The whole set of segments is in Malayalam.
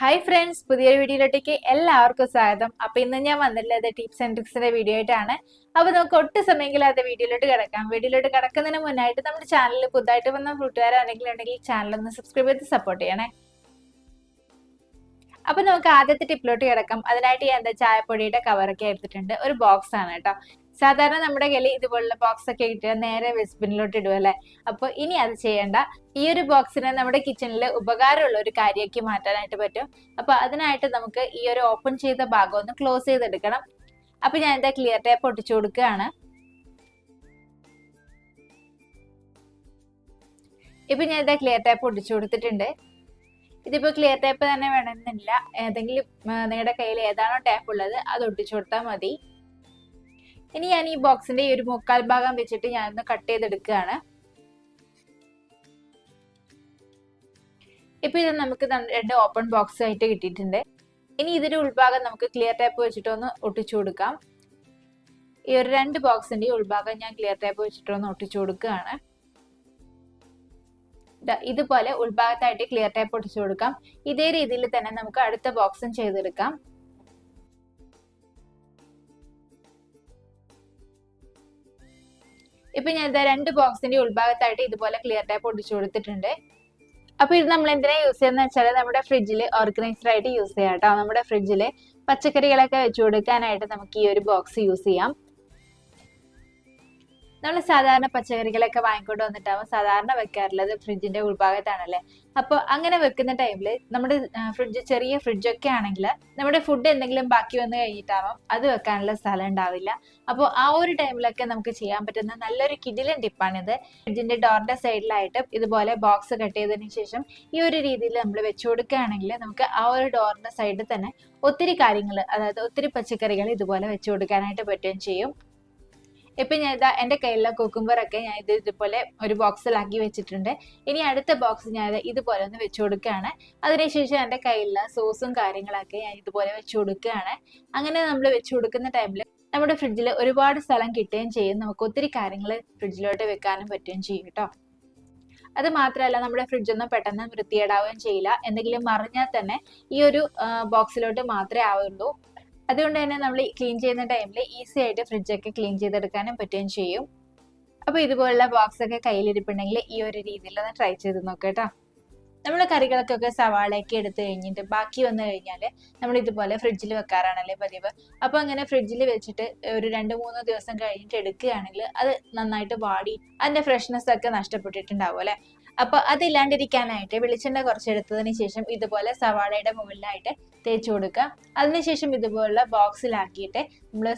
ഹായ് ഫ്രണ്ട്സ് പുതിയൊരു വീഡിയോയിലോട്ടേക്ക് എല്ലാവർക്കും സ്വാഗതം. അപ്പൊ ഇന്ന് ഞാൻ വന്നിട്ടുള്ളത് ടിപ്സ് ആൻഡ് ട്രിക്സിന്റെ വീഡിയോ ആയിട്ടാണ്. അപ്പൊ നമുക്ക് ഒട്ടും സമയമില്ലാതെ വീഡിയോയിലോട്ട് കിടക്കാം. വീഡിയോയിലോട്ട് കിടക്കുന്നതിന് മുന്നായിട്ട് നമ്മുടെ ചാനലിൽ പുതുതായിട്ട് വന്ന കൂട്ടുകാരാണെങ്കിലും ഉണ്ടെങ്കിൽ ചാനൽ ഒന്ന് സബ്സ്ക്രൈബ് ചെയ്ത് സപ്പോർട്ട് ചെയ്യണേ. അപ്പൊ നമുക്ക് ആദ്യത്തെ ടിപ്പിലോട്ട് കിടക്കാം. അതിനായിട്ട് ഞാൻ എന്താ ചായപ്പൊടിയുടെ കവറൊക്കെ എടുത്തിട്ടുണ്ട്. ഒരു ബോക്സ് ആണ് കേട്ടോ. സാധാരണ നമ്മുടെ കയ്യിൽ ഇതുപോലുള്ള ബോക്സ് ഒക്കെ ഇട്ട് നേരെ വെസ്ബിനിലോട്ട് ഇടുക അല്ലേ? അപ്പൊ ഇനി അത് ചെയ്യേണ്ട. ഈ ഒരു ബോക്സിനെ നമ്മുടെ കിച്ചണിൽ ഉപകാരമുള്ള ഒരു കാര്യമാക്കി മാറ്റാനായിട്ട് പറ്റും. അപ്പൊ അതിനായിട്ട് നമുക്ക് ഈ ഒരു ഓപ്പൺ ചെയ്ത ഭാഗം ഒന്ന് ക്ലോസ് ചെയ്തെടുക്കണം. അപ്പൊ ഞാൻ എന്താ ക്ലിയർ ടേപ്പ് ഒട്ടിച്ചു കൊടുക്കുകയാണ്. ഇപ്പൊ ഞാൻ എന്താ ക്ലിയർ ടേപ്പ് ഒട്ടിച്ചു കൊടുത്തിട്ടുണ്ട്. ഇതിപ്പോ ക്ലിയർ ടേപ്പ് തന്നെ വേണമെന്നില്ല. ഏതെങ്കിലും നിങ്ങളുടെ കയ്യിൽ ഏതാണോ ടേപ്പ് ഉള്ളത് അത് ഒട്ടിച്ചു കൊടുത്താൽ മതി. ഇനി ഞാൻ ഈ ബോക്സിന്റെ ഈ ഒരു മുക്കാൽ ഭാഗം വെച്ചിട്ട് ഞാൻ ഒന്ന് കട്ട് ചെയ്തെടുക്കുകയാണ്. ഇപ്പൊ ഇത് നമുക്ക് രണ്ട് ഓപ്പൺ ബോക്സ് ആയിട്ട് കിട്ടിയിട്ടുണ്ട്. ഇനി ഇതിന്റെ ഉൾഭാഗം നമുക്ക് ക്ലിയർ ടേപ്പ് വെച്ചിട്ട് ഒന്ന് ഒട്ടിച്ചു കൊടുക്കാം. ഈ ഒരു രണ്ട് ബോക്സിന്റെ ഉൾഭാഗം ഞാൻ ക്ലിയർ ടേപ്പ് വെച്ചിട്ട് ഒന്ന് ഒട്ടിച്ചു കൊടുക്കുകയാണ്. ഇതുപോലെ ഉൾഭാഗത്തായിട്ട് ക്ലിയർ ടേപ്പ് ഒട്ടിച്ചു കൊടുക്കാം. ഇതേ രീതിയിൽ തന്നെ നമുക്ക് അടുത്ത ബോക്സും ചെയ്തെടുക്കാം. ഇപ്പൊ ഞാൻ ഇതാ രണ്ട് ബോക്സിന്റെ ഉൾഭാഗത്തായിട്ട് ഇതുപോലെ ക്ലിയർ ടേപ്പ് ഒടിച്ചു കൊടുത്തിട്ടുണ്ട്. അപ്പൊ ഇത് നമ്മൾ എന്തിനാ യൂസ് ചെയ്യുന്ന വെച്ചാൽ നമ്മുടെ ഫ്രിഡ്ജിൽ ഓർഗനൈസർ ആയിട്ട് യൂസ് ചെയ്യാം കേട്ടോ. നമ്മുടെ ഫ്രിഡ്ജിൽ പച്ചക്കറികളൊക്കെ വെച്ചു കൊടുക്കാനായിട്ട് നമുക്ക് ഈ ഒരു ബോക്സ് യൂസ് ചെയ്യാം. നമ്മൾ സാധാരണ പച്ചക്കറികളൊക്കെ വാങ്ങിക്കൊണ്ട് വന്നിട്ടാവും സാധാരണ വെക്കാറുള്ളത് ഫ്രിഡ്ജിന്റെ ഉൾഭാഗത്താണല്ലേ? അപ്പോൾ അങ്ങനെ വെക്കുന്ന ടൈമിൽ നമ്മുടെ ഫ്രിഡ്ജ് ചെറിയ ഫ്രിഡ്ജൊക്കെ ആണെങ്കിൽ നമ്മുടെ ഫുഡ് എന്തെങ്കിലും ബാക്കി വന്നു കഴിഞ്ഞിട്ടാവാം അത് വെക്കാനുള്ള സ്ഥലം ഉണ്ടാവില്ല. അപ്പോൾ ആ ഒരു ടൈമിലൊക്കെ നമുക്ക് ചെയ്യാൻ പറ്റുന്ന നല്ലൊരു കിടിലൻ ടിപ്പാണിത് ഫ്രിഡ്ജിന്റെ ഡോറിന്റെ സൈഡിലായിട്ട് ഇതുപോലെ ബോക്സ് കട്ട് ചെയ്തതിന് ശേഷം ഈ ഒരു രീതിയിൽ നമ്മൾ വെച്ചു കൊടുക്കുകയാണെങ്കിൽ നമുക്ക് ആ ഒരു ഡോറിന്റെ സൈഡിൽ തന്നെ ഒത്തിരി കാര്യങ്ങൾ അതായത് ഒത്തിരി പച്ചക്കറികൾ ഇതുപോലെ വെച്ചു കൊടുക്കാനായിട്ട് പറ്റുകയും ചെയ്യും. ഇപ്പൊ ഞാൻ ഇതാ എന്റെ കയ്യിലുള്ള കുക്കുംബർ ഒക്കെ ഞാൻ ഇത് ഇതുപോലെ ഒരു ബോക്സിലാക്കി വെച്ചിട്ടുണ്ട്. ഇനി അടുത്ത ബോക്സ് ഞാൻ ഇതുപോലെ ഒന്ന് വെച്ചു കൊടുക്കുകയാണ്. അതിനുശേഷം എന്റെ കയ്യിലുള്ള സോസും കാര്യങ്ങളൊക്കെ ഞാൻ ഇതുപോലെ വെച്ചു കൊടുക്കുകയാണ്. അങ്ങനെ നമ്മൾ വെച്ചു കൊടുക്കുന്ന ടൈമിൽ നമ്മുടെ ഫ്രിഡ്ജിൽ ഒരുപാട് സ്ഥലം കിട്ടുകയും ചെയ്യും. നമുക്ക് ഒത്തിരി കാര്യങ്ങൾ ഫ്രിഡ്ജിലോട്ട് വെക്കാനും പറ്റുകയും ചെയ്യും കേട്ടോ. അത് മാത്രമല്ല നമ്മുടെ ഫ്രിഡ്ജൊന്നും പെട്ടെന്ന് വൃത്തിയേടാവുകയും ചെയ്യില്ല. എന്തെങ്കിലും മറിഞ്ഞാൽ തന്നെ ഈ ഒരു ബോക്സിലോട്ട് മാത്രമേ ആവുള്ളൂ അതുകൊണ്ട് തന്നെ നമ്മൾ ക്ലീൻ ചെയ്യുന്ന ടൈമിൽ ഈസി ആയിട്ട് ഫ്രിഡ്ജൊക്കെ ക്ലീൻ ചെയ്തെടുക്കാനും പറ്റുകയും ചെയ്യും. അപ്പോൾ ഇതുപോലുള്ള ബോക്സ് ഒക്കെ കയ്യിലിരിപ്പുണ്ടെങ്കിൽ ഈ ഒരു രീതിയിൽ ഒന്ന് ട്രൈ ചെയ്ത് നോക്കാം കേട്ടോ നമ്മൾ കറികൾക്കൊക്കെ സവാളയൊക്കെ എടുത്തു കഴിഞ്ഞിട്ട് ബാക്കി വന്നു കഴിഞ്ഞാൽ നമ്മൾ ഇതുപോലെ ഫ്രിഡ്ജിൽ വെക്കാറാണല്ലേ പതിവ്. അപ്പോൾ അങ്ങനെ ഫ്രിഡ്ജിൽ വെച്ചിട്ട് ഒരു രണ്ട് മൂന്ന് ദിവസം കഴിഞ്ഞിട്ട് എടുക്കുകയാണെങ്കിൽ അത് നന്നായിട്ട് വാടി അതിന്റെ ഫ്രഷ്നെസ് ഒക്കെ നഷ്ടപ്പെട്ടിട്ടുണ്ടാവും അല്ലെ? അപ്പൊ അതില്ലാണ്ടിരിക്കാനായിട്ട് വെളിച്ചെണ്ണ കുറച്ചെടുത്തതിന് ശേഷം ഇതുപോലെ സവാളയുടെ മുകളിലായിട്ട് തേച്ച് കൊടുക്കുക. അതിനുശേഷം ഇതുപോലുള്ള ബോക്സിലാക്കിയിട്ട് നമ്മൾ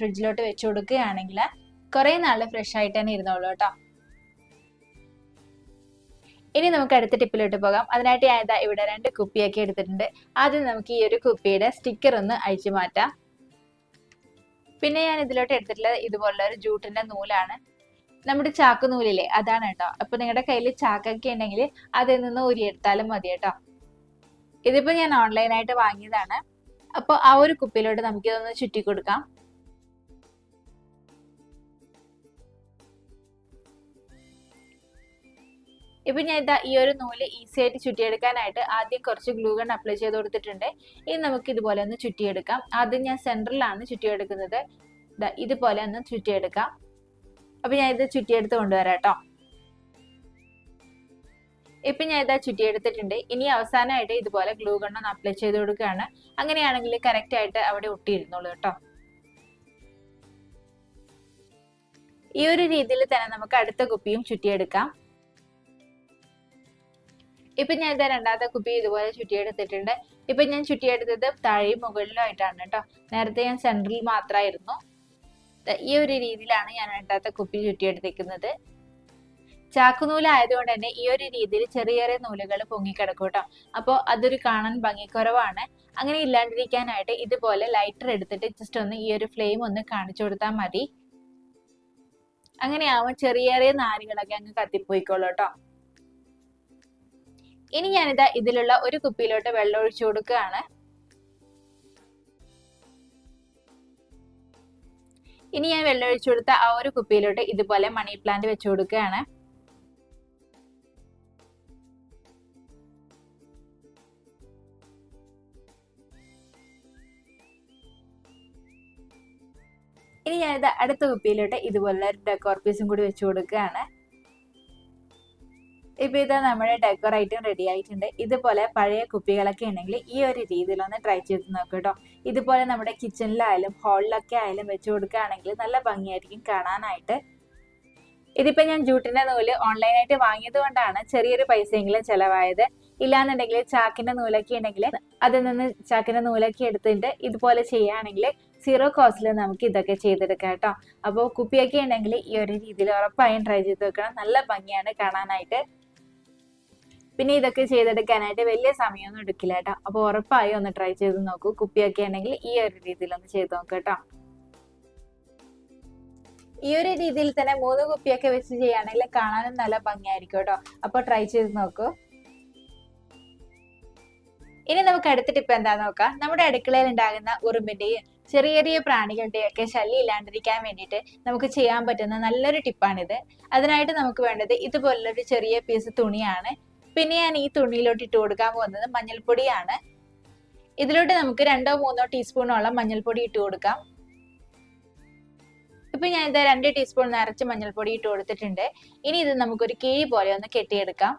ഫ്രിഡ്ജിലോട്ട് വെച്ച് കൊടുക്കുകയാണെങ്കിൽ കുറെ നാൾ ഫ്രഷ് ആയിട്ട് തന്നെ ഇരുന്നോളൂ കേട്ടോ. ഇനി നമുക്ക് അടുത്ത ടിപ്പിലോട്ട് പോകാം. അതിനായിട്ട് ഞാൻ ഇതാ ഇവിടെ രണ്ട് കുപ്പിയൊക്കെ എടുത്തിട്ടുണ്ട്. ആദ്യം നമുക്ക് ഈ ഒരു കുപ്പിയുടെ സ്റ്റിക്കർ ഒന്ന് അഴിച്ചു മാറ്റാം. പിന്നെ ഞാൻ ഇതിലോട്ട് എടുത്തിട്ടുള്ളത് ഇതുപോലുള്ള ഒരു ജൂട്ടിന്റെ നൂലാണ്. നമ്മുടെ ചാക്ക് നൂലില്ലേ അതാണ് കേട്ടോ. അപ്പൊ നിങ്ങളുടെ കയ്യിൽ ചാക്കൊക്കെ ഉണ്ടെങ്കിൽ അതിൽ നിന്ന് ഉരിയെടുത്താലും മതി കേട്ടോ. ഇതിപ്പോ ഞാൻ ഓൺലൈനായിട്ട് വാങ്ങിയതാണ്. അപ്പോൾ ആ ഒരു കുപ്പിയിലോട്ട് നമുക്ക് ഇതൊന്ന് ചുറ്റി കൊടുക്കാം ഇപ്പൊ ഞാൻ ഇതാ ഈ ഒരു നൂൽ ഈസി ആയിട്ട് ചുറ്റിയെടുക്കാനായിട്ട് ആദ്യം കുറച്ച് ഗ്ലൂഗൺ അപ്ലൈ ചെയ്ത് കൊടുത്തിട്ടുണ്ട്. ഇനി നമുക്ക് ഇതുപോലെ ഒന്ന് ചുറ്റിയെടുക്കാം. ആദ്യം ഞാൻ സെന്ററിലാണ് ചുറ്റിയെടുക്കുന്നത്. ഇതുപോലെ ഒന്ന് ചുറ്റിയെടുക്കാം. അപ്പൊ ഞാൻ ഇത് ചുറ്റിയെടുത്ത് കൊണ്ടുവരാം കേട്ടോ ഇപ്പൊ ഞാൻ ഇതാ ചുറ്റിയെടുത്തിട്ടുണ്ട്. ഇനി അവസാനമായിട്ട് ഇതുപോലെ ഗ്ലൂ ഗണ്ണൊന്ന് അപ്ലൈ ചെയ്ത് കൊടുക്കുകയാണ്. അങ്ങനെയാണെങ്കിൽ കറക്റ്റ് ആയിട്ട് അവിടെ ഒട്ടിയിരുന്നുള്ളൂ കേട്ടോ. ഈ ഒരു രീതിയിൽ തന്നെ നമുക്ക് അടുത്ത കുപ്പിയും ചുറ്റിയെടുക്കാം. ഇപ്പൊ ഞാൻ ഇതാ രണ്ടാമത്തെ കുപ്പി ഇതുപോലെ ചുറ്റിയെടുത്തിട്ടുണ്ട്. ഇപ്പൊ ഞാൻ ചുറ്റിയെടുത്തത് താഴെയും മുകളിലും ആയിട്ടാണ് കേട്ടോ. നേരത്തെ ഞാൻ സെൻട്രൽ മാത്രമായിരുന്നു. ഈ ഒരു രീതിയിലാണ് ഞാൻ രണ്ടാമത്തെ കുപ്പി ചുറ്റിയെടുത്തിരിക്കുന്നത്. ചാക്കുനൂലായതുകൊണ്ട് തന്നെ ഈ ഒരു രീതിയിൽ ചെറിയ ചെറിയ നൂലുകൾ പൊങ്ങിക്കിടക്കും കേട്ടോ അപ്പോൾ അതൊരു കാണാൻ ഭംഗിക്കുറവാണ്. അങ്ങനെ ഇല്ലാണ്ടിരിക്കാനായിട്ട് ഇതുപോലെ ലൈറ്റർ എടുത്തിട്ട് ജസ്റ്റ് ഒന്ന് ഈ ഒരു ഫ്ലെയിം ഒന്ന് കാണിച്ചു കൊടുത്താൽ മതി. അങ്ങനെയാവുമ്പോൾ ചെറിയ ചെറിയ നാരുകളൊക്കെ അങ്ങ് കത്തിപ്പോയിക്കോളൂ കേട്ടോ ഇനി ഞാനിതാ ഇതിലുള്ള ഒരു കുപ്പിയിലോട്ട് വെള്ളം ഒഴിച്ചു കൊടുക്കുകയാണ്. ഇനി ഞാൻ വെള്ളം ഒഴിച്ചു കൊടുത്ത ആ ഒരു കുപ്പിയിലോട്ട് ഇതുപോലെ മണി പ്ലാന്റ് വെച്ചു കൊടുക്കുകയാണ്. ഇനി ഞാനിത് അടുത്ത കുപ്പിയിലോട്ട് ഇതുപോലെ ഒരു ഡെക്കോർ പീസും കൂടി വെച്ചു കൊടുക്കുകയാണ്. ഇപ്പൊ ഇത് നമ്മുടെ ഡെക്കോർ ഐറ്റം റെഡി ആയിട്ടുണ്ട്. ഇതുപോലെ പഴയ കുപ്പികളൊക്കെ ഉണ്ടെങ്കിൽ ഈ ഒരു രീതിയിലൊന്ന് ട്രൈ ചെയ്ത് നോക്കട്ടോ കേട്ടോ ഇതുപോലെ നമ്മുടെ കിച്ചണിലായാലും ഹാളിലൊക്കെ ആയാലും വെച്ച് കൊടുക്കുകയാണെങ്കിൽ നല്ല ഭംഗിയായിരിക്കും കാണാനായിട്ട്. ഇതിപ്പോൾ ഞാൻ ജൂട്ടിന്റെ നൂൽ ഓൺലൈനായിട്ട് വാങ്ങിയത് കൊണ്ടാണ് ചെറിയൊരു പൈസയെങ്കിലും ചെലവായത്. ഇല്ലാന്നുണ്ടെങ്കിൽ ചാക്കിന്റെ നൂലൊക്കെ ഉണ്ടെങ്കിൽ അതിൽ നിന്ന് ചാക്കിന്റെ നൂലൊക്കെ എടുത്തിട്ട് ഇതുപോലെ ചെയ്യുകയാണെങ്കിൽ സീറോ കോസ്റ്റിൽ നമുക്ക് ഇതൊക്കെ ചെയ്തെടുക്കാം കേട്ടോ അപ്പോൾ കുപ്പിയൊക്കെ ഉണ്ടെങ്കിൽ ഈ ഒരു രീതിയിൽ ഉറപ്പായും ട്രൈ ചെയ്ത് വെക്കണം നല്ല ഭംഗിയാണ് കാണാനായിട്ട്. പിന്നെ ഇതൊക്കെ ചെയ്തെടുക്കാനായിട്ട് വലിയ സമയമൊന്നും എടുക്കില്ല കേട്ടോ. അപ്പോൾ ഉറപ്പായി ഒന്ന് ട്രൈ ചെയ്ത് നോക്കൂ. കുപ്പിയൊക്കെ ആണെങ്കിൽ ഈ ഒരു രീതിയിൽ ഒന്ന് ചെയ്ത് നോക്കുക കേട്ടോ. ഈ ഒരു രീതിയിൽ തന്നെ മൂന്ന് കുപ്പിയൊക്കെ വെച്ച് ചെയ്യുകയാണെങ്കിൽ കാണാനും നല്ല ഭംഗിയായിരിക്കും കേട്ടോ. അപ്പോൾ ട്രൈ ചെയ്ത് നോക്കൂ. ഇനി നമുക്ക് അടുത്ത ടിപ്പ് എന്താ നോക്കാം. നമ്മുടെ അടുക്കളയിൽ ഉണ്ടാകുന്ന ഉറുമ്പിന്റെയും ചെറിയ ചെറിയ പ്രാണികളുടെയും ഒക്കെ ശല്യം ഇല്ലാണ്ടിരിക്കാൻ വേണ്ടിയിട്ട് നമുക്ക് ചെയ്യാൻ പറ്റുന്ന നല്ലൊരു ടിപ്പാണിത് അതിനായിട്ട് നമുക്ക് വേണ്ടത് ഇതുപോലുള്ളൊരു ചെറിയ പീസ് തുണിയാണ്. പിന്നെ ഞാൻ ഈ തുണിയിലോട്ട് ഇട്ട് കൊടുക്കാൻ പോകുന്നത് മഞ്ഞൾപ്പൊടിയാണ്. ഇതിലോട്ട് നമുക്ക് രണ്ടോ മൂന്നോ ടീസ്പൂണോളം മഞ്ഞൾപ്പൊടി ഇട്ട് കൊടുക്കാം. ഇപ്പൊ ഞാൻ ഇതാ രണ്ട് ടീസ്പൂൺ നിറച്ച് മഞ്ഞൾപ്പൊടി ഇട്ട് കൊടുത്തിട്ടുണ്ട്. ഇനി ഇത് നമുക്കൊരു കിഴി പോലെ ഒന്ന് കെട്ടിയെടുക്കാം.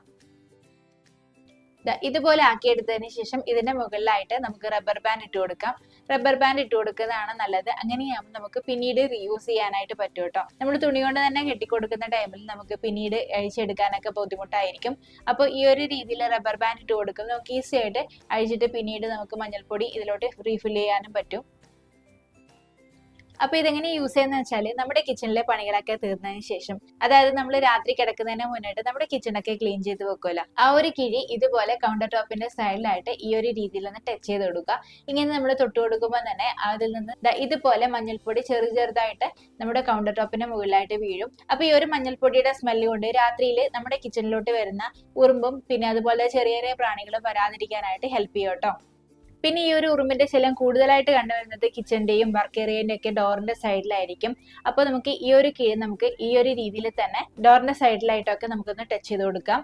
ഇതുപോലെ ആക്കിയെടുത്തതിന് ശേഷം ഇതിന്റെ മുകളിലായിട്ട് നമുക്ക് റബ്ബർ ബാൻഡ് ഇട്ട് കൊടുക്കാം. റബ്ബർ ബാൻഡ് ഇട്ട് കൊടുക്കുന്നതാണ് നല്ലത്. അങ്ങനെയാകുമ്പോൾ നമുക്ക് പിന്നീട് റീയൂസ് ചെയ്യാനായിട്ട് പറ്റും കേട്ടോ നമ്മൾ തുണി കൊണ്ട് തന്നെ കെട്ടിക്കൊടുക്കുന്ന ടൈമിൽ നമുക്ക് പിന്നീട് അഴിച്ചെടുക്കാനൊക്കെ ബുദ്ധിമുട്ടായിരിക്കും. അപ്പോൾ ഈ ഒരു രീതിയിൽ റബ്ബർ ബാൻഡ് ഇട്ട് കൊടുക്കും നമുക്ക് ഈസി ആയിട്ട് അഴിച്ചിട്ട് പിന്നീട് നമുക്ക് മഞ്ഞൾപ്പൊടി ഇതിലോട്ട് റീഫിൽ ചെയ്യാനും പറ്റും. അപ്പൊ ഇതെങ്ങനെ യൂസ് ചെയ്യുന്ന വെച്ചാൽ നമ്മുടെ കിച്ചണിലെ പണികളൊക്കെ തീർന്നതിന് ശേഷം അതായത് നമ്മൾ രാത്രി കിടക്കുന്നതിന് മുന്നായിട്ട് നമ്മുടെ കിച്ചണൊക്കെ ക്ലീൻ ചെയ്ത് വെക്കുമല്ലോ ആ ഒരു കിഴി ഇതുപോലെ കൗണ്ടർ ടോപ്പിന്റെ സൈഡിലായിട്ട് ഈ ഒരു രീതിയിൽ ഒന്ന് ടച്ച് ചെയ്ത് കൊടുക്കുക. ഇങ്ങനെ നമ്മൾ തൊട്ട് കൊടുക്കുമ്പോൾ തന്നെ അതിൽ നിന്ന് ഇതുപോലെ മഞ്ഞൾപ്പൊടി ചെറു ചെറുതായിട്ട് നമ്മുടെ കൗണ്ടർ ടോപ്പിന്റെ മുകളിലായിട്ട് വീഴും. അപ്പൊ ഈ ഒരു മഞ്ഞൾപ്പൊടിയുടെ സ്മെല്ല് കൊണ്ട് രാത്രിയിൽ നമ്മുടെ കിച്ചണിലോട്ട് വരുന്ന ഉറുമ്പും പിന്നെ അതുപോലെ ചെറിയ ചെറിയ പ്രാണികളും വരാതിരിക്കാനായിട്ട് ഹെൽപ്പ് ചെയ്യും കേട്ടോ പിന്നെ ഈ ഒരു ഉറുമ്പിന്റെ ശല്യം കൂടുതലായിട്ട് കണ്ടുവരുന്നത് കിച്ചന്റെയും വർക്ക് ഏരിയന്റെ ഒക്കെ ഡോറിന്റെ സൈഡിലായിരിക്കും അപ്പോൾ നമുക്ക് ഈ ഒരു കീഴ് നമുക്ക് ഈ ഒരു രീതിയിൽ തന്നെ ഡോറിന്റെ സൈഡിലായിട്ടൊക്കെ നമുക്കൊന്ന് ടച്ച് ചെയ്ത് കൊടുക്കാം.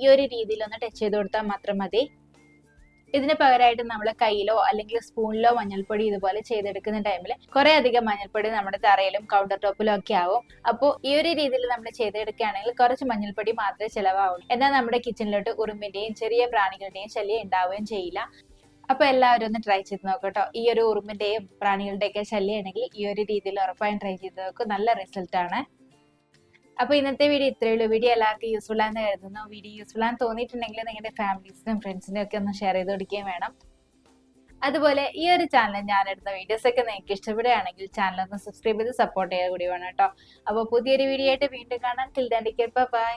ഈ ഒരു രീതിയിൽ ഒന്ന് ടച്ച് ചെയ്ത് കൊടുത്താൽ മാത്രം മതി. ഇതിന് പകരമായിട്ട് നമ്മൾ കയ്യിലോ അല്ലെങ്കിൽ സ്പൂണിലോ മഞ്ഞൾപ്പൊടി ഇതുപോലെ ചെയ്തെടുക്കുന്ന ടൈമിൽ കുറെ അധികം മഞ്ഞൾപ്പൊടി നമ്മുടെ തറയിലും കൗണ്ടർ ടോപ്പിലും ഒക്കെ ആവും. അപ്പോൾ ഈ ഒരു രീതിയിൽ നമ്മൾ ചെയ്തെടുക്കുകയാണെങ്കിൽ കുറച്ച് മഞ്ഞൾപ്പൊടി മാത്രമേ ചിലവാവുള്ളൂ. എന്നാൽ നമ്മുടെ കിച്ചണിലോട്ട് ഉറുമ്പിന്റെയും ചെറിയ പ്രാണികളുടെയും ശല്യം ഉണ്ടാവുകയും ചെയ്യില്ല. അപ്പൊ എല്ലാവരും ഒന്ന് ട്രൈ ചെയ്ത് നോക്കട്ടോ ഈ ഒരു ഉറുമ്പിന്റെയും പ്രാണികളുടെയൊക്കെ ശല്യമാണെങ്കിൽ ഈ ഒരു രീതിയിൽ ഉറപ്പായും ട്രൈ ചെയ്ത് നോക്കും. നല്ല റിസൾട്ട് ആണ്. അപ്പൊ ഇന്നത്തെ വീഡിയോ ഇത്രയേ ഉള്ളൂ. വീഡിയോ എല്ലാവർക്കും യൂസ്ഫുൾ ആണെന്ന് കരുതുന്നു. വീഡിയോ യൂസ്ഫുൾ ആണെന്ന് തോന്നിയിട്ടുണ്ടെങ്കിൽ നിങ്ങളുടെ ഫാമിലീസിനും ഫ്രണ്ട്സിനും ഒക്കെ ഒന്ന് ഷെയർ ചെയ്ത് കൊടുക്കുകയും വേണം. അതുപോലെ ഈ ഒരു ചാനൽ ഞാൻ എടുത്ത വീഡിയോസ് ഒക്കെ നിങ്ങൾക്ക് ഇഷ്ടപ്പെടുകയാണെങ്കിൽ ചാനൽ ഒന്ന് സബ്സ്ക്രൈബ് ചെയ്ത് സപ്പോർട്ട് ചെയ്യുക കൂടി വേണം കേട്ടോ അപ്പോൾ പുതിയൊരു വീഡിയോ ആയിട്ട് വീണ്ടും ദാൻ ബൈ